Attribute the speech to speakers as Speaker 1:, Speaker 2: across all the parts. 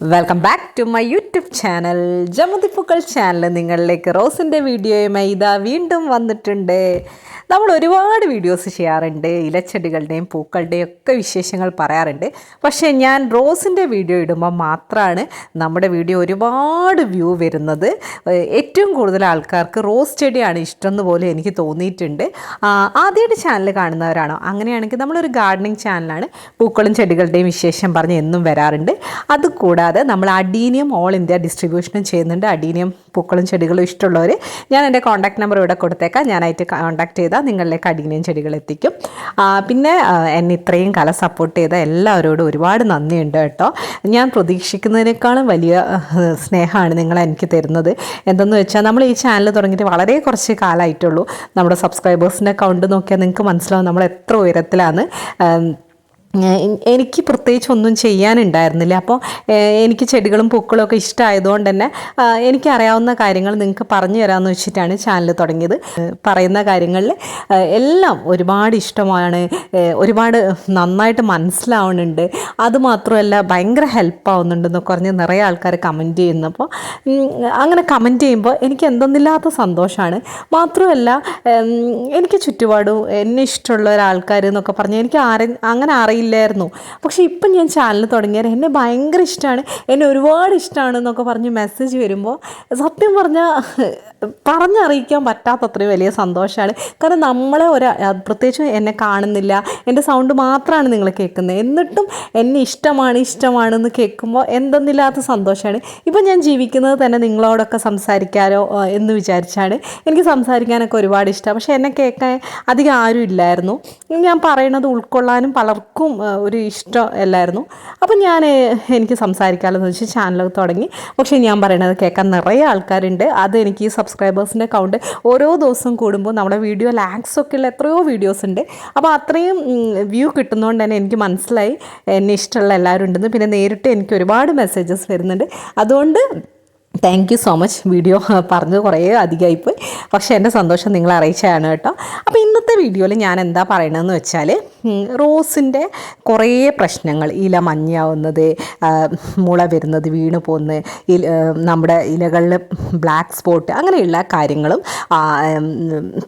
Speaker 1: Welcome back to my YouTube channel ജമതിപ്പുക്കൾ channel നിങ്ങളിലേക്ക് റോസിന്റെ വീഡിയോയുമായി ഇതാ വീണ്ടും വന്നിട്ടുണ്ട്. നമ്മൾ ഒരുപാട് വീഡിയോസ് ചെയ്യാറുണ്ട്. ഇലച്ചെടികളുടെയും പൂക്കളുടെയും ഒക്കെ വിശേഷങ്ങൾ പറയാറുണ്ട്. പക്ഷേ ഞാൻ റോസിന്റെ വീഡിയോ ഇടുമ്പോൾ മാത്രമാണ് നമ്മുടെ വീഡിയോ ഒരുപാട് വ്യൂ വരുന്നത്. ഏറ്റവും കൂടുതൽ ആൾക്കാർക്ക് റോസ് ചെടിയാണ് ഇഷ്ടം എന്ന് പോലെ എനിക്ക് തോന്നിയിട്ടുണ്ട്. ആദ്യമായിട്ട് ചാനൽ കാണുന്നവരാണോ? അങ്ങനെയാണെങ്കിൽ നമ്മളൊരു ഗാർഡനിങ് ചാനലാണ് പൂക്കളും ചെടികളുടെയും വിശേഷം പറഞ്ഞ് എന്നും വരാറുണ്ട്. അതുകൂടാതെ നമ്മൾ അഡീനിയം ഓൾ ഇന്ത്യ ഡിസ്ട്രിബ്യൂഷനും ചെയ്യുന്നുണ്ട്. അഡീനിയം പൂക്കളും ചെടികളും ഇഷ്ടമുള്ളവർ ഞാൻ എന്റെ കോൺടാക്ട് നമ്പർ ഇവിടെ കൊടുത്തേക്കാം. ഞാനായിട്ട് കോൺടാക്ട് ചെയ്താൽ നിങ്ങളിലേക്ക് അഡീനിയം ചെടികൾ എത്തിക്കും. പിന്നെ എന്നെ ഇത്രയും കല സപ്പോർട്ട് ചെയ്ത എല്ലാവരോടും ഒരുപാട് നന്ദിയുണ്ട് കേട്ടോ. ഞാൻ പ്രതീക്ഷിക്കുന്നതിനേക്കാളും വലിയ സ്നേഹമാണ് നിങ്ങൾ എനിക്ക് തരുന്നത്. എന്തെന്ന് വെച്ചാൽ നമ്മൾ ഈ ചാനൽ തുടങ്ങിയിട്ട് വളരെ കുറച്ച് കാലമായിട്ടുള്ളൂ നമ്മുടെ സബ്സ്ക്രൈബേഴ്സിന്റെ അക്കൗണ്ട് നോക്കിയാൽ നിങ്ങൾക്ക് മനസ്സിലാവും നമ്മൾ എത്ര ഉയരത്തിലാണ്. എനിക്ക് പ്രത്യേകിച്ച് ഒന്നും ചെയ്യാനുണ്ടായിരുന്നില്ല. അപ്പോൾ എനിക്ക് ചെടികളും പൂക്കളും ഒക്കെ ഇഷ്ടമായതുകൊണ്ട് തന്നെ എനിക്കറിയാവുന്ന കാര്യങ്ങൾ നിങ്ങൾക്ക് പറഞ്ഞു തരാമെന്ന് വെച്ചിട്ടാണ് ചാനൽ തുടങ്ങിയത്. പറയുന്ന കാര്യങ്ങളിൽ എല്ലാം ഒരുപാട് ഇഷ്ടമാണ്. ഒരുപാട് നന്നായിട്ട് മനസ്സിലാവുന്നുണ്ട്. അതുമാത്രമല്ല ഭയങ്കര ഹെൽപ്പ് ആവുന്നുണ്ടെന്നൊക്കെ പറഞ്ഞ് നിറയെ ആൾക്കാർ കമന്റ് ചെയ്യുന്നപ്പോൾ അങ്ങനെ കമന്റ് ചെയ്യുമ്പോൾ എനിക്ക് എന്തെന്നില്ലാത്ത സന്തോഷമാണ്. മാത്രമല്ല എനിക്ക് ചുറ്റുപാടും എന്നെ ഇഷ്ടമുള്ള ഒരാൾക്കാർ എന്നൊക്കെ പറഞ്ഞ് എനിക്ക് ആരെ അങ്ങനെ അറിയില്ലായിരുന്നു. പക്ഷേ ഇപ്പം ഞാൻ ചാനൽ തുടങ്ങിയാൽ എന്നെ ഭയങ്കര ഇഷ്ടമാണ് എന്നെ ഒരുപാട് ഇഷ്ടമാണ് എന്നൊക്കെ പറഞ്ഞ് മെസ്സേജ് വരുമ്പോൾ സത്യം പറഞ്ഞാൽ പറഞ്ഞറിയിക്കാൻ പറ്റാത്തത്രയും വലിയ സന്തോഷമാണ്. കാരണം നമ്മളെ ഒരു പ്രത്യേകിച്ച് എന്നെ കാണുന്നില്ല. എന്റെ സൗണ്ട് മാത്രമാണ് നിങ്ങൾ കേൾക്കുന്നത്. എന്നിട്ടും എന്നെ ഇഷ്ടമാണ് ഇഷ്ടമാണ് എന്ന് കേൾക്കുമ്പോൾ എന്തെന്നില്ലാത്ത സന്തോഷമാണ്. ഇപ്പം ഞാൻ ജീവിക്കുന്നത് തന്നെ നിങ്ങളോടൊക്കെ സംസാരിക്കാനോ എന്ന് വിചാരിച്ചാണ്. എനിക്ക് സംസാരിക്കാനൊക്കെ ഒരുപാട് ഇഷ്ടമാണ് പക്ഷേ എന്നെ കേൾക്കാൻ അധികം ആരും ഇല്ലായിരുന്നു. ഞാൻ പറയണത് ഉൾക്കൊള്ളാനും പലർക്കും ആ, ഒരു ഇഷ്ടം അല്ലായിരുന്നു. അപ്പം ഞാൻ എനിക്ക് സംസാരിക്കാമല്ലോ എന്ന് വെച്ച് ചാനൽ തുടങ്ങി. പക്ഷേ ഞാൻ പറയണത് കേൾക്കാൻ നിറയെ ആൾക്കാരുണ്ട്. അത് എനിക്ക് ഈ സബ്സ്ക്രൈബേഴ്സിന്റെ കൗണ്ട് ഓരോ ദിവസം കൂടുമ്പോൾ നമ്മുടെ വീഡിയോ ലാക്സ് ഒക്കെ ഉള്ള എത്രയോ വീഡിയോസ് ഉണ്ട്. അപ്പോൾ അത്രയും വ്യൂ കിട്ടുന്നതുകൊണ്ട് തന്നെ എനിക്ക് മനസ്സിലായി എന്നെ ഇഷ്ടമുള്ള എല്ലാവരും ഉണ്ടെന്ന് പിന്നെ നേരിട്ട് എനിക്ക് ഒരുപാട് മെസ്സേജസ് വരുന്നുണ്ട്. അതുകൊണ്ട് thank you so much video പറഞ്ഞ് കുറേ അധികമായിപ്പോയി. പക്ഷേ എന്റെ സന്തോഷം നിങ്ങളെ അറിയിച്ചതാണ് കേട്ടോ. അപ്പോൾ ഇന്നത്തെ വീഡിയോയിൽ ഞാൻ എന്താ പറയണതെന്ന് വെച്ചാൽ റോസിന്റെ കുറേ പ്രശ്നങ്ങൾ. ഇല മഞ്ഞാവുന്നത് ആ, മുള വരുന്നത് വീണ് പോകുന്നത് നമ്മുടെ ഇലകളിൽ ബ്ലാക്ക് സ്പോട്ട് അങ്ങനെയുള്ള കാര്യങ്ങളും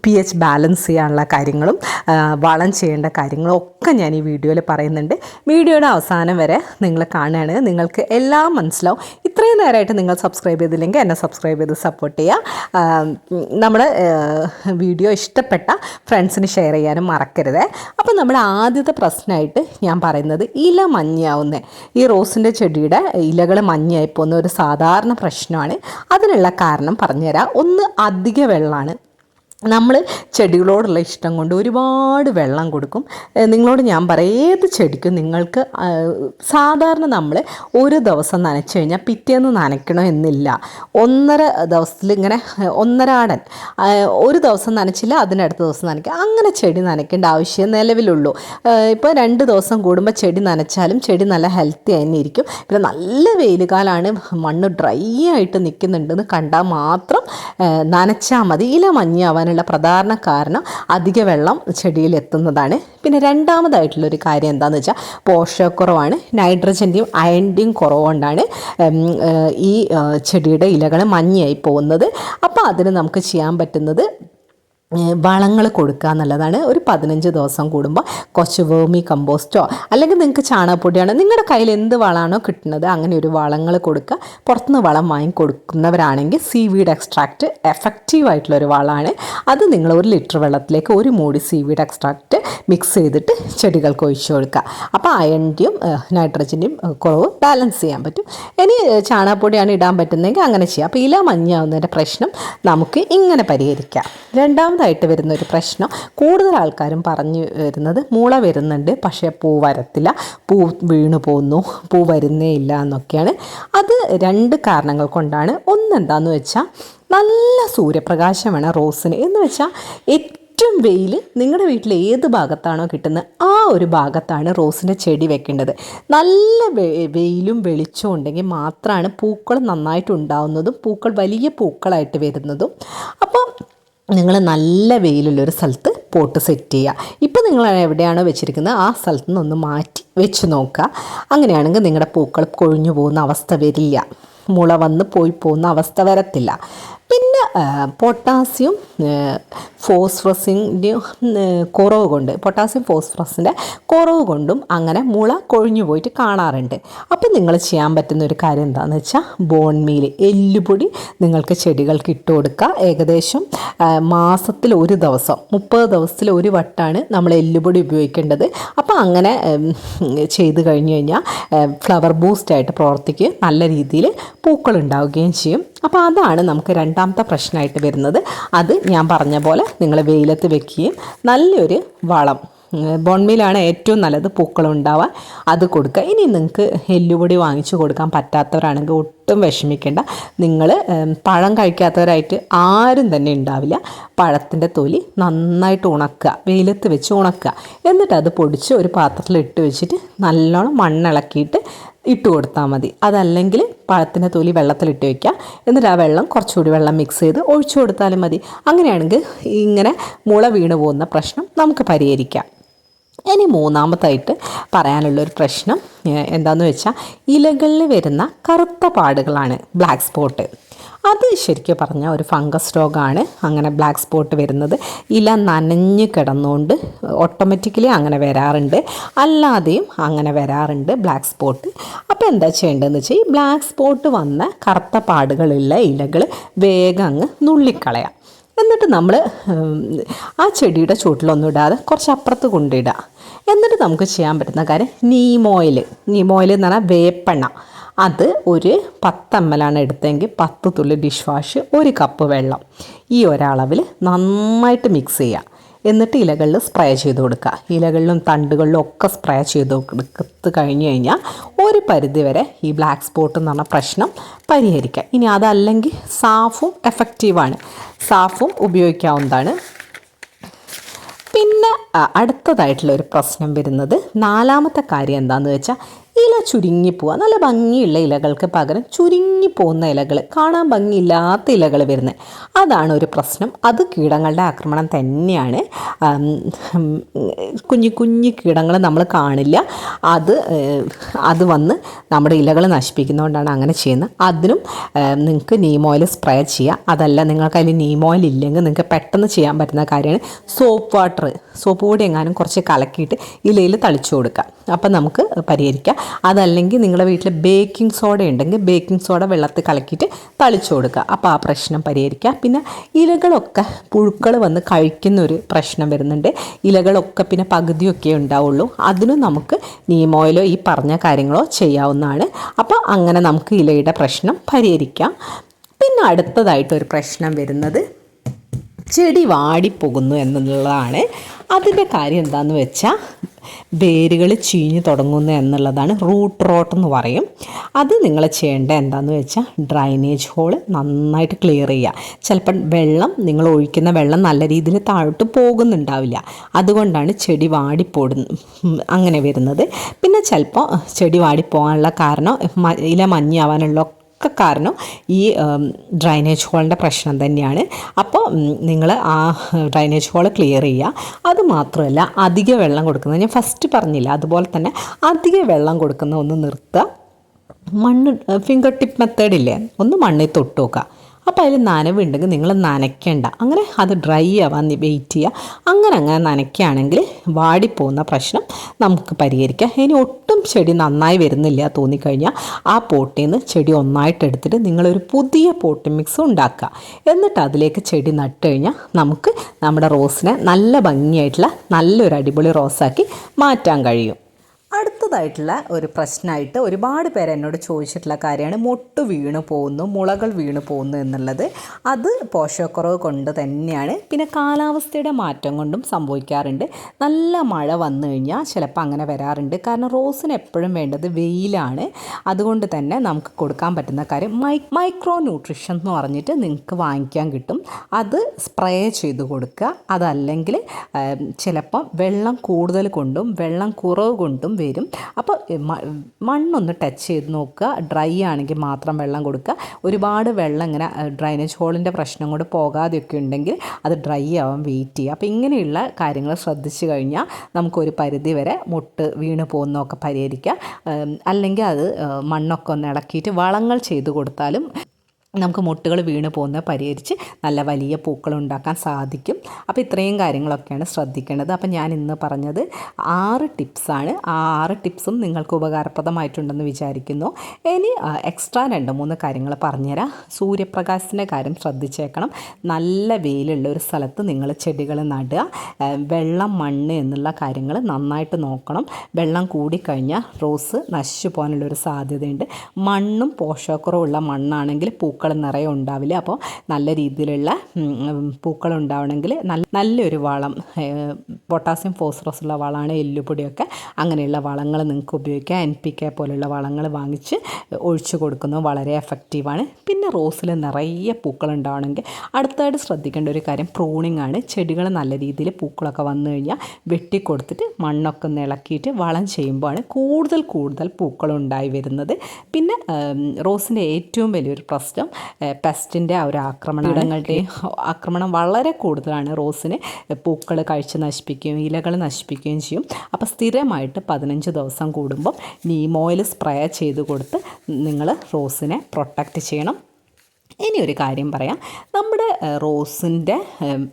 Speaker 1: പി എച്ച് ബാലൻസ് ചെയ്യാനുള്ള കാര്യങ്ങളും വളം ചെയ്യേണ്ട കാര്യങ്ങളും ഒക്കെ ഞാൻ ഈ വീഡിയോയിൽ പറയുന്നുണ്ട്. വീഡിയോയുടെ അവസാനം വരെ നിങ്ങൾ കാണുകയാണ്. നിങ്ങൾക്ക് എല്ലാം മനസ്സിലാവും. ഇത്രയും നേരമായിട്ട് നിങ്ങൾ സബ്സ്ക്രൈബ് ചെയ്തില്ലെങ്കിൽ എന്നെ സബ്സ്ക്രൈബ് ചെയ്ത് സപ്പോർട്ട് ചെയ്യുക. നമ്മുടെ വീഡിയോ ഇഷ്ടപ്പെട്ട ഫ്രണ്ട്സിന് ഷെയർ ചെയ്യാനും മറക്കരുത്. അപ്പോൾ നമ്മുടെ ആദ്യത്തെ പ്രശ്നമായിട്ട് ഞാൻ പറയുന്നത് ഇല മഞ്ഞയാവുന്ന. ഈ റോസിന്റെ ചെടിയുടെ ഇലകൾ മഞ്ഞയായി പോകുന്ന ഒരു സാധാരണ പ്രശ്നമാണ്. അതിനുള്ള കാരണം പറഞ്ഞുതരാം. ഒന്ന് അധിക വെള്ളമാണ്. നമ്മൾ ചെടികളോടുള്ള ഇഷ്ടം കൊണ്ട് ഒരുപാട് വെള്ളം കൊടുക്കും. നിങ്ങളോട് ഞാൻ പറയാം ഏത് ചെടിക്കും നിങ്ങൾക്ക് സാധാരണ നമ്മൾ ഒരു ദിവസം നനച്ചു കഴിഞ്ഞാൽ പിറ്റേന്ന് നനയ്ക്കണോ എന്നില്ല. ഒന്നര ദിവസത്തിൽ ഇങ്ങനെ ഒന്നരാടൻ ഒരു ദിവസം നനച്ചില്ല അതിനടുത്ത ദിവസം നനയ്ക്കുക അങ്ങനെ ചെടി നനയ്ക്കേണ്ട ആവശ്യം നിലവിലുള്ളൂ. ഇപ്പോൾ രണ്ട് ദിവസം കൂടുമ്പോൾ ചെടി നനച്ചാലും ചെടി നല്ല ഹെൽത്തി തന്നെ ഇരിക്കും. പിന്നെ നല്ല വെയിലുകാലാണ് മണ്ണ് ഡ്രൈ ആയിട്ട് നിൽക്കുന്നുണ്ടെന്ന് കണ്ടാൽ മാത്രം നനച്ചാൽ മതി. ഇല മഞ്ഞാവാനുള്ള പ്രധാന കാരണം അധിക വെള്ളം ചെടിയിൽ എത്തുന്നതാണ്. പിന്നെ രണ്ടാമതായിട്ടുള്ളൊരു കാര്യം എന്താണെന്ന് വെച്ചാൽ പോഷകക്കുറവാണ്. നൈട്രജന്റെയും അയണിന്റെയും കുറവുകൊണ്ടാണ് ഈ ചെടിയുടെ ഇലകൾ മഞ്ഞയായി പോകുന്നത്. അപ്പോൾ അതിന് നമുക്ക് ചെയ്യാൻ പറ്റുന്നത് വളങ്ങൾ കൊടുക്കുക എന്നുള്ളതാണ് ഒരു പതിനഞ്ച് ദിവസം കൂടുമ്പോൾ കുറച്ച് വേമി കമ്പോസ്റ്റോ അല്ലെങ്കിൽ നിങ്ങൾക്ക് ചാണകപ്പൊടിയാണോ നിങ്ങളുടെ കയ്യിൽ എന്ത് വളമാണോ കിട്ടുന്നത് അങ്ങനെ ഒരു വളങ്ങൾ കൊടുക്കുക. പുറത്തുനിന്ന് വളം വാങ്ങി കൊടുക്കുന്നവരാണെങ്കിൽ സീ വീഡ് എക്സ്ട്രാക്റ്റ് എഫക്റ്റീവ് ആയിട്ടുള്ള ഒരു വളമാണ്. അത് നിങ്ങൾ ഒരു ലിറ്റർ വെള്ളത്തിലേക്ക് ഒരു മൂടി സീ വീഡ് എക്സ്ട്രാക്റ്റ് മിക്സ് ചെയ്തിട്ട് ചെടികൾക്ക് ഒഴിച്ചു കൊടുക്കുക. അപ്പോൾ അയണിന്റെയും നൈട്രജന്റെയും കുറവ് ബാലൻസ് ചെയ്യാൻ പറ്റും. ഇനി ചാണകപ്പൊടിയാണ് ഇടാൻ പറ്റുന്നതെങ്കിൽ അങ്ങനെ ചെയ്യാം. അപ്പോൾ ഇല മഞ്ഞാവുന്നതിന്റെ പ്രശ്നം നമുക്ക് ഇങ്ങനെ പരിഹരിക്കാം. രണ്ടാമതായിട്ട് വരുന്ന ഒരു പ്രശ്നം കൂടുതൽ ആൾക്കാരും പറഞ്ഞു വരുന്നത് മുള വരുന്നുണ്ട് പക്ഷേ പൂ വരത്തില്ല. പൂ വീണു പോകുന്നു പൂ വരുന്നേ ഇല്ല എന്നൊക്കെയാണ്. അത് രണ്ട് കാരണങ്ങൾ കൊണ്ടാണ്. ഒന്നെന്താന്ന് വെച്ചാൽ നല്ല സൂര്യപ്രകാശം വേണം റോസിന്. എന്ന് വെച്ചാൽ ഏറ്റവും വെയിൽ നിങ്ങളുടെ വീട്ടിലെ ഏത് ഭാഗത്താണോ കിട്ടുന്നത് ആ ഒരു ഭാഗത്താണ് റോസിന്റെ ചെടി വെക്കേണ്ടത്. നല്ല വെയിലും വെളിച്ചവും ഉണ്ടെങ്കിൽ മാത്രമാണ് പൂക്കൾ നന്നായിട്ട് ഉണ്ടാവുന്നതും പൂക്കൾ വലിയ പൂക്കളായിട്ട് വരുന്നതും. അപ്പോൾ നിങ്ങൾ നല്ല വെയിലുള്ളൊരു സ്ഥലത്ത് പോട്ട് സെറ്റ് ചെയ്യുക ഇപ്പം നിങ്ങൾ എവിടെയാണോ വെച്ചിരിക്കുന്നത് ആ സ്ഥലത്ത് നിന്ന് ഒന്ന് മാറ്റി വെച്ച് നോക്കുക. അങ്ങനെയാണെങ്കിൽ നിങ്ങളുടെ പൂക്കൾ കൊഴിഞ്ഞു പോകുന്ന അവസ്ഥ വരില്ല. മുള വന്ന് പോയി പോകുന്ന അവസ്ഥ വരത്തില്ല. പിന്നെ പൊട്ടാസ്യം ഫോസ്ഫറസിന്റെ കുറവ് കൊണ്ട് പൊട്ടാസ്യം ഫോസ്ഫറസിന്റെ കുറവ് കൊണ്ടും അങ്ങനെ മുള കൊഴിഞ്ഞു പോയിട്ട് കാണാറുണ്ട്. അപ്പം നിങ്ങൾ ചെയ്യാൻ പറ്റുന്ന ഒരു കാര്യം എന്താണെന്ന് വെച്ചാൽ ബോൺമീൽ എല്ലുപൊടി നിങ്ങൾക്ക് ചെടികൾക്ക് ഇട്ട് കൊടുക്കുക. ഏകദേശം മാസത്തിൽ ഒരു ദിവസം മുപ്പത് ദിവസത്തിൽ ഒരു വട്ടാണ് നമ്മൾ എല്ലുപൊടി ഉപയോഗിക്കേണ്ടത്. അപ്പോൾ അങ്ങനെ ചെയ്തു കഴിഞ്ഞ് കഴിഞ്ഞാൽ ഫ്ലവർ ബൂസ്റ്റായിട്ട് പ്രവർത്തിക്കുകയും നല്ല രീതിയിൽ പൂക്കൾ ഉണ്ടാവുകയും ചെയ്യും. അപ്പോൾ അതാണ് നമുക്ക് രണ്ടാമത്തെ പ്രശ്നമായിട്ട് വരുന്നത്. അത് ഞാൻ പറഞ്ഞ പോലെ നിങ്ങൾ വെയിലത്ത് വെക്കുകയും നല്ലൊരു വളം. ബോൺമീലാണ് ഏറ്റവും നല്ലത് പൂക്കൾ ഉണ്ടാവുക അത് കൊടുക്കുക. ഇനി നിങ്ങൾക്ക് എല്ലുപൊടി വാങ്ങിച്ചു കൊടുക്കാൻ പറ്റാത്തവരാണെങ്കിൽ ഒട്ടും വിഷമിക്കേണ്ട. നിങ്ങൾ പഴം കഴിക്കാത്തവരായിട്ട് ആരും തന്നെ ഉണ്ടാവില്ല. പഴത്തിന്റെ തൊലി നന്നായിട്ട് ഉണക്കുക. വെയിലത്ത് വെച്ച് ഉണക്കുക. എന്നിട്ട് അത് പൊടിച്ച് ഒരു പാത്രത്തിൽ ഇട്ട് വെച്ചിട്ട് നല്ലോണം മണ്ണിളക്കിയിട്ട് ഇട്ട് കൊടുത്താൽ മതി. അതല്ലെങ്കിൽ പഴത്തിന്റെ തൊലി വെള്ളത്തിലിട്ട് വയ്ക്കുക എന്നിട്ട് ആ വെള്ളം കുറച്ചുകൂടി വെള്ളം മിക്സ് ചെയ്ത് ഒഴിച്ചു കൊടുത്താലും മതി. അങ്ങനെയാണെങ്കിൽ ഇങ്ങനെ മുള വീണ് പോകുന്ന പ്രശ്നം നമുക്ക് പരിഹരിക്കാം. ഇനി മൂന്നാമതായിട്ട് പറയാനുള്ളൊരു പ്രശ്നം എന്താണെന്ന് വെച്ചാൽ ഇലകളിൽ വരുന്ന കറുത്ത പാടുകളാണ് ബ്ലാക്ക് സ്പോട്ട് അത് ശരിക്കും പറഞ്ഞാൽ ഒരു ഫംഗസ് രോഗമാണ് അങ്ങനെ ബ്ലാക്ക് സ്പോട്ട് വരുന്നത്. ഇല നനഞ്ഞ് കിടന്നുകൊണ്ട് ഓട്ടോമാറ്റിക്കലി അങ്ങനെ വരാറുണ്ട്. അല്ലാതെയും അങ്ങനെ വരാറുണ്ട് ബ്ലാക്ക് സ്പോട്ട്. അപ്പോൾ എന്താ ചെയ്യേണ്ടതെന്ന് വെച്ചാൽ ഈ ബ്ലാക്ക് സ്പോട്ട് വന്ന കറുത്ത പാടുകളുള്ള ഇലകൾ വേഗം അങ്ങ് നുള്ളിക്കളയാം. എന്നിട്ട് നമ്മൾ ആ ചെടിയുടെ ചുവട്ടിലൊന്നും ഇടാതെ കുറച്ച് അപ്പുറത്ത് കൊണ്ടിടുക. എന്നിട്ട് നമുക്ക് ചെയ്യാൻ പറ്റുന്ന കാര്യം നീമോയിൽ നീമോയിൽ എന്ന് പറഞ്ഞാൽ വേപ്പെണ്ണ. അത് ഒരു പത്ത് എം എൽ ആണ് എടുത്തതെങ്കിൽ പത്ത് തുള്ളി ഡിഷ് വാഷ് ഒരു കപ്പ് വെള്ളം. ഈ ഒരളവിൽ നന്നായിട്ട് മിക്സ് ചെയ്യുക എന്നിട്ട് ഇലകളിൽ സ്പ്രേ ചെയ്ത് കൊടുക്കുക ഇലകളിലും തണ്ടുകളിലും ഒക്കെ സ്പ്രേ ചെയ്ത് കൊടുത്ത് കഴിഞ്ഞ് കഴിഞ്ഞാൽ ഒരു പരിധിവരെ ഈ ബ്ലാക്ക് സ്പോട്ട് എന്ന് പറഞ്ഞ പ്രശ്നം പരിഹരിക്കാം. ഇനി അതല്ലെങ്കിൽ സാഫും എഫക്റ്റീവാണ് സാഫും ഉപയോഗിക്കാവുന്നതാണ്. പിന്നെ അടുത്തതായിട്ടുള്ള ഒരു പ്രശ്നം വരുന്നത് നാലാമത്തെ കാര്യം എന്താണെന്ന് വെച്ചാൽ ഇല ചുരുങ്ങിപ്പോവുക നല്ല ഭംഗിയുള്ള ഇലകൾക്ക് പകരം ചുരുങ്ങിപ്പോകുന്ന ഇലകൾ കാണാൻ ഭംഗിയില്ലാത്ത ഇലകൾ വരുന്നത് അതാണ് ഒരു പ്രശ്നം. അത് കീടങ്ങളുടെ ആക്രമണം തന്നെയാണ്. കുഞ്ഞു കുഞ്ഞു കീടങ്ങൾ നമ്മൾ കാണില്ല. അത് അത് വന്ന് നമ്മുടെ ഇലകൾ നശിപ്പിക്കുന്നതുകൊണ്ടാണ് അങ്ങനെ ചെയ്യുന്നത്. അതിനും നിങ്ങൾക്ക് നീം ഓയിൽ സ്പ്രേ ചെയ്യുക അതല്ല നിങ്ങൾക്ക് അതിൽ നീം ഓയിൽ ഇല്ലെങ്കിൽ നിങ്ങൾക്ക് പെട്ടെന്ന് ചെയ്യാൻ പറ്റുന്ന കാര്യമാണ് സോപ്പ് വാട്ടർ. സോപ്പ് പൊടി എങ്ങാനും കുറച്ച് കലക്കിയിട്ട് ഇലയിൽ തളിച്ചു കൊടുക്കുക അപ്പം നമുക്ക് പരിഹരിക്കാം. അതല്ലെങ്കിൽ നിങ്ങളുടെ വീട്ടിൽ ബേക്കിംഗ് സോഡ ഉണ്ടെങ്കിൽ ബേക്കിംഗ് സോഡ വെള്ളത്തിൽ കലക്കിയിട്ട് തളിച്ചു കൊടുക്കുക. അപ്പോൾ ആ പ്രശ്നം പരിഹരിക്കാം. പിന്നെ ഇലകളൊക്കെ പുഴുക്കൾ വന്ന് കഴിക്കുന്ന ഒരു പ്രശ്നം വരുന്നുണ്ട്. ഇലകളൊക്കെ പിന്നെ പകുതിയൊക്കെ ഉണ്ടാവുള്ളൂ. അതിനും നമുക്ക് നീം ഓയിലോ ഈ പറഞ്ഞ കാര്യങ്ങളോ ചെയ്യാവുന്നതാണ്. അപ്പോൾ അങ്ങനെ നമുക്ക് ഇലയുടെ പ്രശ്നം പരിഹരിക്കാം. പിന്നെ അടുത്തതായിട്ടൊരു പ്രശ്നം വരുന്നത് ചെടി വാടിപ്പോകുന്നു എന്നുള്ളതാണ് അതിന്റെ കാര്യം എന്താണെന്ന് വെച്ചാൽ വേരുകൾ ചീഞ്ഞ് തുടങ്ങുന്നു എന്നുള്ളതാണ് റൂട്ട് റോട്ട് എന്ന് പറയും. അത് നിങ്ങൾ ചെയ്യേണ്ട എന്താണെന്ന് വെച്ചാൽ ഡ്രൈനേജ് ഹോൾ നന്നായിട്ട് ക്ലിയർ ചെയ്യുക. ചിലപ്പം വെള്ളം നിങ്ങൾ ഒഴിക്കുന്ന വെള്ളം നല്ല രീതിയിൽ താഴോട്ട് പോകുന്നുണ്ടാവില്ല. അതുകൊണ്ടാണ് ചെടി വാടിപ്പോടുന്ന അങ്ങനെ വരുന്നത്. പിന്നെ ചിലപ്പോൾ ചെടി വാടിപ്പോകാനുള്ള കാരണം ഇല മഞ്ഞാവാനുള്ള ഒക്കെ കാരണം ഈ ഡ്രൈനേജ് ഹോളിന്റെ പ്രശ്നം തന്നെയാണ്. അപ്പോൾ നിങ്ങൾ ആ ഡ്രൈനേജ് ഹോൾ ക്ലിയർ ചെയ്യുക അത് മാത്രമല്ല അധിക വെള്ളം കൊടുക്കുന്നത് ഞാൻ ഫസ്റ്റ് പറഞ്ഞില്ല അതുപോലെ തന്നെ അധിക വെള്ളം കൊടുക്കുന്ന ഒന്ന് നിർത്തുക മണ്ണ് ഫിംഗർ ടിപ്പ് മെത്തേഡില്ലേ ഒന്ന് മണ്ണിൽ തൊട്ട് നോക്കുക അപ്പോൾ അതിൽ നനവുണ്ടെങ്കിൽ നിങ്ങൾ നനയ്ക്കേണ്ട. അങ്ങനെ അത് ഡ്രൈ ആവാൻ വെയിറ്റ് ചെയ്യുക. അങ്ങനെ അങ്ങനെ നനയ്ക്കുകയാണെങ്കിൽ വാടിപ്പോകുന്ന പ്രശ്നം നമുക്ക് പരിഹരിക്കാം. ഇനി ഒട്ടും ചെടി നന്നായി വരുന്നില്ല തോന്നിക്കഴിഞ്ഞാൽ ആ പോട്ടിൽ നിന്ന് ചെടി ഒന്നായിട്ട് എടുത്തിട്ട് നിങ്ങളൊരു പുതിയ പോട്ട് മിക്സ് ഉണ്ടാക്കുക. എന്നിട്ട് അതിലേക്ക് ചെടി നട്ട് കഴിഞ്ഞാൽ നമുക്ക് നമ്മുടെ റോസിനെ നല്ല ഭംഗിയായിട്ടുള്ള നല്ലൊരു അടിപൊളി റോസാക്കി മാറ്റാൻ കഴിയും. അടുത്തതായിട്ടുള്ള ഒരു പ്രശ്നമായിട്ട് ഒരുപാട് പേര് എന്നോട് ചോദിച്ചിട്ടുള്ള കാര്യമാണ്. മൊട്ട് വീണ് പോകുന്നു മുളകൾ വീണ് പോകുന്നു എന്നുള്ളത്. അത് പോഷകക്കുറവ് കൊണ്ട് തന്നെയാണ്. പിന്നെ കാലാവസ്ഥയുടെ മാറ്റം കൊണ്ടും സംഭവിക്കാറുണ്ട്. നല്ല മഴ വന്നു കഴിഞ്ഞാൽ ചിലപ്പോൾ അങ്ങനെ വരാറുണ്ട്. കാരണം റോസിന് എപ്പോഴും വേണ്ടത് വെയിലാണ്. അതുകൊണ്ട് തന്നെ നമുക്ക് കൊടുക്കാൻ പറ്റുന്ന കാര്യം മൈ മൈക്രോ ന്യൂട്രിഷൻ എന്ന് പറഞ്ഞിട്ട് നിങ്ങൾക്ക് വാങ്ങിക്കാൻ കിട്ടും. അത് സ്പ്രേ ചെയ്ത് കൊടുക്കുക. അതല്ലെങ്കിൽ ചിലപ്പം വെള്ളം കൂടുതൽ കൊണ്ടും വെള്ളം കുറവ് കൊണ്ടും വരും. അപ്പോൾ മണ്ണൊന്ന് ടച്ച് ചെയ്ത് നോക്കുക. ഡ്രൈ ആണെങ്കിൽ മാത്രം വെള്ളം കൊടുക്കുക. ഒരുപാട് വെള്ളം ഇങ്ങനെ ഡ്രൈനേജ് ഹോളിന്റെ പ്രശ്നം കൊണ്ട് പോകാതെയൊക്കെ ഉണ്ടെങ്കിൽ അത് ഡ്രൈ ആവാൻ വെയിറ്റ് ചെയ്യുക. അപ്പോൾ ഇങ്ങനെയുള്ള കാര്യങ്ങൾ ശ്രദ്ധിച്ചു കഴിഞ്ഞാൽ നമുക്കൊരു പരിധി വരെ മുട്ട് വീണ് പോകുന്നതൊക്കെ പരിഹരിക്കാം. അല്ലെങ്കിൽ അത് മണ്ണൊക്കെ ഒന്ന് ഇളക്കിയിട്ട് വളങ്ങൾ ചെയ്തു കൊടുത്താലും നമുക്ക് മുട്ടുകൾ വീണ് പോകുന്നത് പരിഹരിച്ച് നല്ല വലിയ പൂക്കൾ ഉണ്ടാക്കാൻ സാധിക്കും. അപ്പോൾ ഇത്രയും കാര്യങ്ങളൊക്കെയാണ് ശ്രദ്ധിക്കേണ്ടത്. അപ്പോൾ ഞാൻ ഇന്ന് പറഞ്ഞത് ആറ് ടിപ്സാണ് ആ ആറ് ടിപ്സും നിങ്ങൾക്ക് ഉപകാരപ്രദമായിട്ടുണ്ടെന്ന് വിചാരിക്കുന്നു. ഇനി എക്സ്ട്രാ രണ്ട് മൂന്ന് കാര്യങ്ങൾ പറഞ്ഞുതരാം. സൂര്യപ്രകാശത്തിന്റെ കാര്യം ശ്രദ്ധിച്ചേക്കണം. നല്ല വെയിലുള്ള ഒരു സ്ഥലത്ത് നിങ്ങൾ ചെടികൾ നടുക. വെള്ളം മണ്ണ് എന്നുള്ള കാര്യങ്ങൾ നന്നായിട്ട് നോക്കണം. വെള്ളം കൂടിക്കഴിഞ്ഞാൽ റോസ് നശിച്ചു പോകാനുള്ളൊരു സാധ്യതയുണ്ട്. മണ്ണും പോഷകക്കുറവുള്ള മണ്ണാണെങ്കിൽ പൂക്കൾ നിറയെ ഉണ്ടാവില്ല. അപ്പോൾ നല്ല രീതിയിലുള്ള പൂക്കൾ ഉണ്ടാവണമെങ്കിൽ നല്ല നല്ലൊരു വളം പൊട്ടാസ്യം ഫോസ്ഫറസ് ഉള്ള വളമാണ് എല്ലുപൊടിയൊക്കെ. അങ്ങനെയുള്ള വളങ്ങൾ നിങ്ങൾക്ക് ഉപയോഗിക്കാം. എൻ പി കെ പോലുള്ള വളങ്ങൾ വാങ്ങിച്ച് ഒഴിച്ചു കൊടുക്കുന്നത് വളരെ എഫക്റ്റീവാണ് പിന്നെ റോസിൽ നിറയെ പൂക്കൾ ഉണ്ടാവണമെങ്കിൽ അടുത്തായിട്ട് ശ്രദ്ധിക്കേണ്ട ഒരു കാര്യം പ്രൂണിംഗ് ആണ്. ചെടികൾ നല്ല രീതിയിൽ പൂക്കളൊക്കെ വന്നു കഴിഞ്ഞാൽ വെട്ടിക്കൊടുത്തിട്ട് മണ്ണൊക്കെ ഒന്ന് ഇളക്കിയിട്ട് വളം ചെയ്യുമ്പോഴാണ് കൂടുതൽ കൂടുതൽ പൂക്കൾ ഉണ്ടായി വരുന്നത്. പിന്നെ റോസിന്റെ ഏറ്റവും വലിയൊരു പ്രശ്നം പെസ്റ്റിന്റെ ആ ഒരു ആക്രമണ ഇടങ്ങളുടെ ആക്രമണം വളരെ കൂടുതലാണ്. റോസിന് പൂക്കൾ കഴിച്ച് നശിപ്പിക്കുകയും ഇലകൾ നശിപ്പിക്കുകയും ചെയ്യും. അപ്പോൾ സ്ഥിരമായിട്ട് പതിനഞ്ച് ദിവസം കൂടുമ്പം നീമോയിൽ സ്പ്രേ ചെയ്ത് കൊടുത്ത് നിങ്ങൾ റോസിനെ പ്രൊട്ടക്റ്റ് ചെയ്യണം. ഇനി ഒരു കാര്യം പറയാം. നമ്മുടെ റോസിന്റെ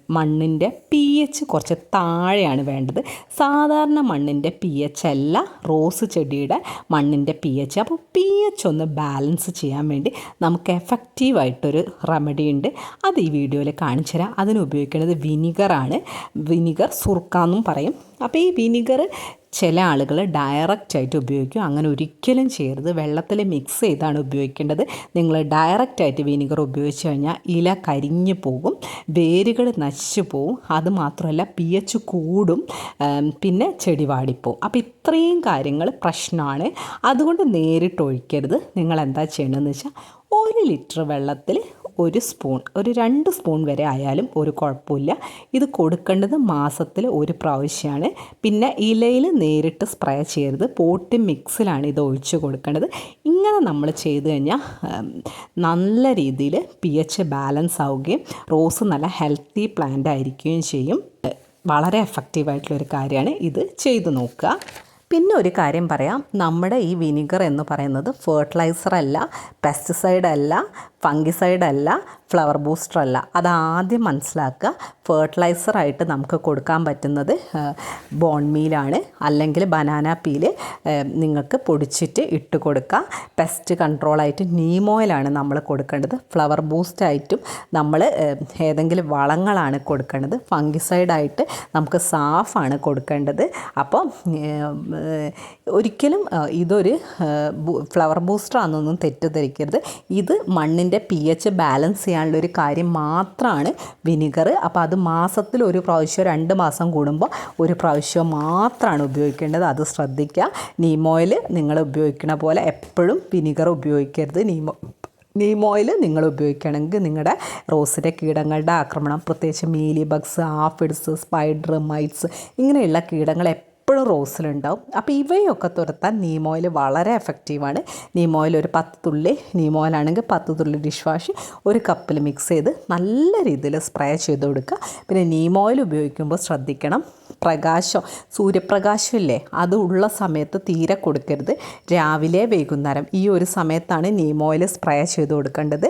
Speaker 1: മണ്ണിന്റെ പി എച്ച് കുറച്ച് താഴെയാണ് വേണ്ടത്. സാധാരണ മണ്ണിന്റെ പി എച്ച് അല്ല റോസ് ചെടിയുടെ മണ്ണിന്റെ പി എച്ച്. അപ്പോൾ പി എച്ച് ഒന്ന് ബാലൻസ് ചെയ്യാൻ വേണ്ടി നമുക്ക് എഫക്റ്റീവായിട്ടൊരു റെമഡി ഉണ്ട്. അത് ഈ വീഡിയോയിൽ കാണിച്ചു തരാം. അതിന് ഉപയോഗിക്കുന്നത് വിനിഗറാണ്. വിനിഗർ സുർക്കാന്നും പറയും. അപ്പോൾ ഈ വിനിഗർ ചില ആളുകൾ ഡയറക്റ്റ് ആയിട്ട് ഉപയോഗിക്കും. അങ്ങനെ ഒരിക്കലും ചെയ്യരുത്. വെള്ളത്തിൽ മിക്സ് ചെയ്താണ് ഉപയോഗിക്കേണ്ടത്. നിങ്ങൾ ഡയറക്റ്റ് ആയിട്ട് വിനിഗർ ഉപയോഗിച്ച് കഴിഞ്ഞാൽ ഇല കരിഞ്ഞു പോകും. വേരുകൾ നശിച്ചു പോകും അതുമാത്രമല്ല പി എച്ച് കൂടും. പിന്നെ ചെടി വാടിപ്പോവും. അപ്പോൾ ഇത്രയും കാര്യങ്ങൾ പ്രശ്നമാണ്. അതുകൊണ്ട് നേരിട്ട് ഒഴിക്കരുത്. നിങ്ങൾ എന്താ ചെയ്യണമെന്ന് വെച്ചാൽ ഒരു ലിറ്റർ വെള്ളത്തിൽ ഒരു സ്പൂൺ ഒരു രണ്ട് സ്പൂൺ വരെ ആയാലും ഒരു കുഴപ്പമില്ല. ഇത് കൊടുക്കേണ്ടത് മാസത്തിൽ ഒരു പ്രാവശ്യമാണ്. പിന്നെ ഇലയിൽ നേരിട്ട് സ്പ്രേ ചെയ്യരുത്. പോട്ട് മിക്സിലാണ് ഇത് ഒഴിച്ച് കൊടുക്കേണ്ടത്. ഇങ്ങനെ നമ്മൾ ചെയ്ത് കഴിഞ്ഞാൽ നല്ല രീതിയിൽ പി എച്ച് ബാലൻസ് ആവുകയും റോസ് നല്ല ഹെൽത്തി പ്ലാന്റ് ആയിരിക്കുകയും ചെയ്യും. വളരെ എഫക്റ്റീവായിട്ടുള്ളൊരു കാര്യമാണ് ഇത് ചെയ്തു നോക്കുക. പിന്നെ ഒരു കാര്യം പറയാം. നമ്മുടെ ഈ വിനിഗർ എന്ന് പറയുന്നത് ഫേർട്ടിലൈസർ അല്ല പെസ്റ്റിസൈഡ് അല്ല ഫംഗിസൈഡ് അല്ല ഫ്ലവർ ബൂസ്റ്റർ അല്ല. അത് ആദ്യം മനസ്സിലാക്കുക ഫേർട്ടിലൈസറായിട്ട് നമുക്ക് കൊടുക്കാൻ പറ്റുന്നത് ബോൺ മീലാണ് അല്ലെങ്കിൽ ബനാന പീൽ നിങ്ങൾക്ക് പൊടിച്ചിട്ട് ഇട്ട് കൊടുക്കാം. പെസ്റ്റ് കൺട്രോളായിട്ട് നീമോയിലാണ് നമ്മൾ കൊടുക്കേണ്ടത്. ഫ്ലവർ ബൂസ്റ്റായിട്ടും നമ്മൾ ഏതെങ്കിലും വളങ്ങളാണ് കൊടുക്കേണ്ടത്. ഫംഗിസൈഡായിട്ട് നമുക്ക് സാഫാണ് കൊടുക്കേണ്ടത്. അപ്പോൾ ഒരിക്കലും ഇതൊരു ഫ്ലവർ ബൂസ്റ്റർ ആണെന്നൊന്നും തെറ്റിദ്ധരിക്കരുത്. ഇത് മണ്ണിന്റെ പി എച്ച് ബാലൻസ് ചെയ്യാനുള്ള ഒരു കാര്യം മാത്രമാണ് വിനിഗർ അപ്പോൾ അത് മാസത്തിൽ ഒരു പ്രാവശ്യം രണ്ട് മാസം കൂടുമ്പോൾ ഒരു പ്രാവശ്യം മാത്രമാണ് ഉപയോഗിക്കേണ്ടത്. അത് ശ്രദ്ധിക്കുക നീമോയിൽ നിങ്ങൾ ഉപയോഗിക്കണ പോലെ എപ്പോഴും വിനിഗർ ഉപയോഗിക്കരുത്. നീമോ നീം ഓയിൽ നിങ്ങൾ ഉപയോഗിക്കണമെങ്കിൽ നിങ്ങളുടെ റോസിന്റെ കീടങ്ങളുടെ ആക്രമണം പ്രത്യേകിച്ച് mealy bugs aphids spider mites ഇങ്ങനെയുള്ള കീടങ്ങൾ എപ്പോഴും റോസിലുണ്ടാവും. അപ്പോൾ ഇവയൊക്കെ തുരത്താൻ നീം ഓയിൽ വളരെ എഫക്റ്റീവാണ് നീം ഓയിൽ ഒരു പത്ത് തുള്ളി നീം ഓയിലാണെങ്കിൽ പത്ത് തുള്ളി ഡിഷ് വാഷ് ഒരു കപ്പിൽ മിക്സ് ചെയ്ത് നല്ല രീതിയിൽ സ്പ്രേ ചെയ്ത് കൊടുക്കുക. പിന്നെ നീം ഓയിൽ ഉപയോഗിക്കുമ്പോൾ ശ്രദ്ധിക്കണം. പ്രകാശം സൂര്യപ്രകാശം ഇല്ലേ അത് ഉള്ള സമയത്ത് തീരെ കൊടുക്കരുത്. രാവിലെ വൈകുന്നേരം ഈ ഒരു സമയത്താണ് നീം ഓയിൽ സ്പ്രേ ചെയ്ത് കൊടുക്കേണ്ടത്.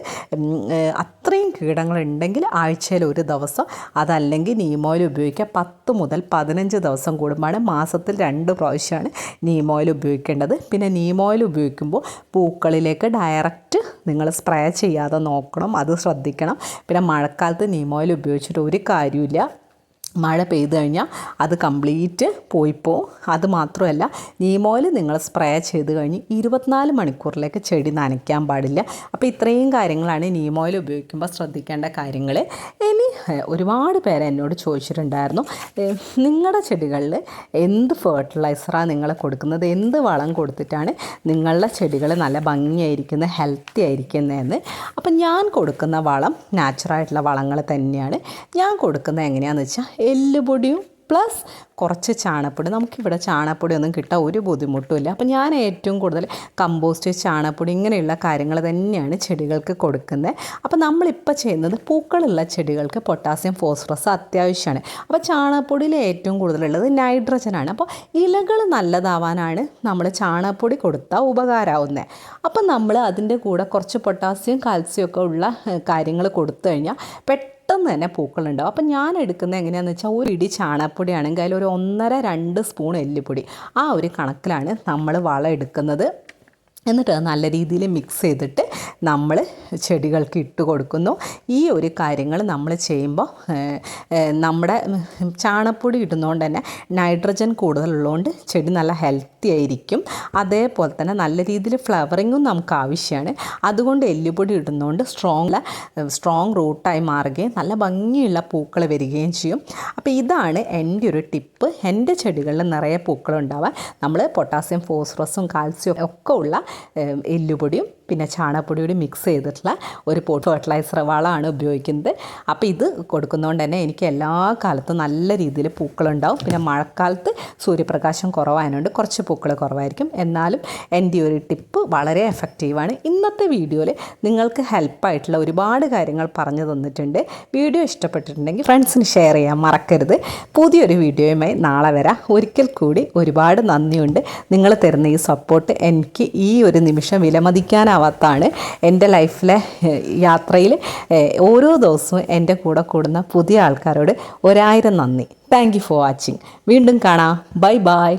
Speaker 1: അത്രയും കീടങ്ങളുണ്ടെങ്കിൽ ആഴ്ചയിൽ ഒരു ദിവസം അതല്ലെങ്കിൽ നീം ഓയിൽ ഉപയോഗിക്കുക പത്ത് മുതൽ പതിനഞ്ച് ദിവസം കൂടുമ്പോഴാണ് മാസത്തിൽ രണ്ട് പ്രാവശ്യമാണ് നീം ഓയിൽ ഉപയോഗിക്കേണ്ടത്. പിന്നെ നീം ഓയിൽ ഉപയോഗിക്കുമ്പോൾ പൂക്കളിലേക്ക് ഡയറക്റ്റ് നിങ്ങൾ സ്പ്രേ ചെയ്യാതെ നോക്കണം അത് ശ്രദ്ധിക്കണം. പിന്നെ മഴക്കാലത്ത് നീം ഓയിൽ ഉപയോഗിച്ചിട്ട് ഒരു കാര്യമില്ല മഴ പെയ്തു കഴിഞ്ഞാൽ അത് കംപ്ലീറ്റ് പോയിപ്പോ. അത് മാത്രമല്ല നീമോയിൽ നിങ്ങൾ സ്പ്രേ ചെയ്ത് കഴിഞ്ഞ് ഇരുപത്തിനാല് മണിക്കൂറിലേക്ക് ചെടി നനയ്ക്കാൻ പാടില്ല. അപ്പോൾ ഇത്രയും കാര്യങ്ങളാണ് നീമോയിൽ ഉപയോഗിക്കുമ്പോൾ ശ്രദ്ധിക്കേണ്ട കാര്യങ്ങൾ. ഇനി ഒരുപാട് പേര് എന്നോട് ചോദിച്ചിട്ടുണ്ടായിരുന്നു നിങ്ങളുടെ ചെടികളിൽ എന്ത് ഫേർട്ടിലൈസറാണ് നിങ്ങൾ കൊടുക്കുന്നത്? എന്ത് വളം കൊടുത്തിട്ടാണ് നിങ്ങളുടെ ചെടികൾ നല്ല ഭംഗിയായിരിക്കുന്നത് ഹെൽത്തി ആയിരിക്കുന്നതെന്ന്? അപ്പം ഞാൻ കൊടുക്കുന്ന വളം നാച്ചുറായിട്ടുള്ള വളങ്ങൾ തന്നെയാണ്. ഞാൻ കൊടുക്കുന്നത് എങ്ങനെയാണെന്ന് വെച്ചാൽ എല്ലുപൊടിയും പ്ലസ് കുറച്ച് ചാണകപ്പൊടി. നമുക്കിവിടെ ചാണകപ്പൊടി ഒന്നും കിട്ടാൻ ഒരു ബുദ്ധിമുട്ടുമില്ല. അപ്പോൾ ഞാൻ ഏറ്റവും കൂടുതൽ കമ്പോസ്റ്റ് ചാണകപ്പൊടി ഇങ്ങനെയുള്ള കാര്യങ്ങൾ തന്നെയാണ് ചെടികൾക്ക് കൊടുക്കുന്നത്. അപ്പോൾ നമ്മളിപ്പോൾ ചെയ്യുന്നത് പൂക്കളുള്ള ചെടികൾക്ക് പൊട്ടാസ്യം ഫോസ്ഫറസ് അത്യാവശ്യമാണ്. അപ്പോൾ ചാണകപ്പൊടിയിൽ ഏറ്റവും കൂടുതലുള്ളത് നൈട്രജനാണ് അപ്പോൾ ഇലകൾ നല്ലതാവാനാണ് നമ്മൾ ചാണകപ്പൊടി കൊടുത്താൽ ഉപകാരമാവുന്നത് അപ്പോൾ നമ്മൾ അതിന്റെ കൂടെ കുറച്ച് പൊട്ടാസ്യം കാൽസ്യം ഒക്കെ ഉള്ള കാര്യങ്ങൾ കൊടുത്തു കഴിഞ്ഞാൽ പെട്ടെന്ന് തന്നെ പൂക്കളുണ്ടാവും. അപ്പം ഞാൻ എടുക്കുന്നത് എങ്ങനെയാണെന്ന് വെച്ചാൽ ഒരു ഇടി ചാണകപ്പൊടിയാണെങ്കിൽ അതിൽ ഒരു ഒന്നര രണ്ട് സ്പൂൺ എല്ലുപൊടി. ആ ഒരു കണക്കിലാണ് നമ്മൾ വളം എടുക്കുന്നത്. എന്നിട്ട് അത് നല്ല രീതിയിൽ മിക്സ് ചെയ്തിട്ട് നമ്മൾ ചെടികൾക്ക് ഇട്ട് കൊടുക്കുന്നു. ഈ ഒരു കാര്യങ്ങൾ നമ്മൾ ചെയ്യുമ്പോൾ നമ്മുടെ ചാണപ്പൊടി ഇടുന്നതുകൊണ്ട് തന്നെ നൈട്രജൻ കൂടുതലുള്ളതുകൊണ്ട് ചെടി നല്ല ഹെൽത്തി ആയിരിക്കും. അതേപോലെ തന്നെ നല്ല രീതിയിൽ ഫ്ലവറിങ്ങും നമുക്ക് ആവശ്യമാണ് അതുകൊണ്ട് എല്ലുപൊടി ഇടുന്നതുകൊണ്ട് സ്ട്രോങ് സ്ട്രോങ് റൂട്ടായി മാറുകയും നല്ല ഭംഗിയുള്ള പൂക്കൾ വരികയും ചെയ്യും. അപ്പോൾ ഇതാണ് എന്റെ ഒരു ടിപ്പ്. എന്റെ ചെടികളിൽ നിറയെ പൂക്കളുണ്ടാവാൻ നമ്മൾ പൊട്ടാസ്യം ഫോസ്ഫറസും കാൽസ്യം ഒക്കെ ഉള്ള എല്ലുപൊടിയും പിന്നെ ചാണകപ്പൊടിയോട് മിക്സ് ചെയ്തിട്ടുള്ള ഒരു പോട്ട് ഫെർട്ടിലൈസർ വളമാണ് ഉപയോഗിക്കുന്നത്. അപ്പോൾ ഇത് കൊടുക്കുന്നതുകൊണ്ട് തന്നെ എനിക്ക് എല്ലാ കാലത്തും നല്ല രീതിയിൽ പൂക്കളുണ്ടാവും. പിന്നെ മഴക്കാലത്ത് സൂര്യപ്രകാശം കുറവായതുകൊണ്ട് കുറച്ച് പൂക്കൾ കുറവായിരിക്കും. എന്നാലും എന്റെ ഒരു ടിപ്പ് വളരെ എഫക്റ്റീവാണ് ഇന്നത്തെ വീഡിയോയിൽ നിങ്ങൾക്ക് ഹെൽപ്പായിട്ടുള്ള ഒരുപാട് കാര്യങ്ങൾ പറഞ്ഞു തന്നിട്ടുണ്ട്. വീഡിയോ ഇഷ്ടപ്പെട്ടിട്ടുണ്ടെങ്കിൽ ഫ്രണ്ട്സിന് ഷെയർ ചെയ്യാൻ മറക്കരുത്. പുതിയൊരു വീഡിയോയുമായി നാളെ വരാം. ഒരിക്കൽ കൂടി ഒരുപാട് നന്ദിയുണ്ട്. നിങ്ങൾ തരുന്ന ഈ സപ്പോർട്ട് എനിക്ക് ഈ ഒരു നിമിഷം വിലമതിക്കാനാവാത്തതാണ് എന്റെ ലൈഫിലെ യാത്രയിൽ ഓരോ ദിവസവും എന്റെ കൂടെ കൂടുന്ന പുതിയ ആൾക്കാരോട് ഒരായിരം നന്ദി. താങ്ക് യു ഫോർ വാച്ചിങ് വീണ്ടും കാണാം. Bye bye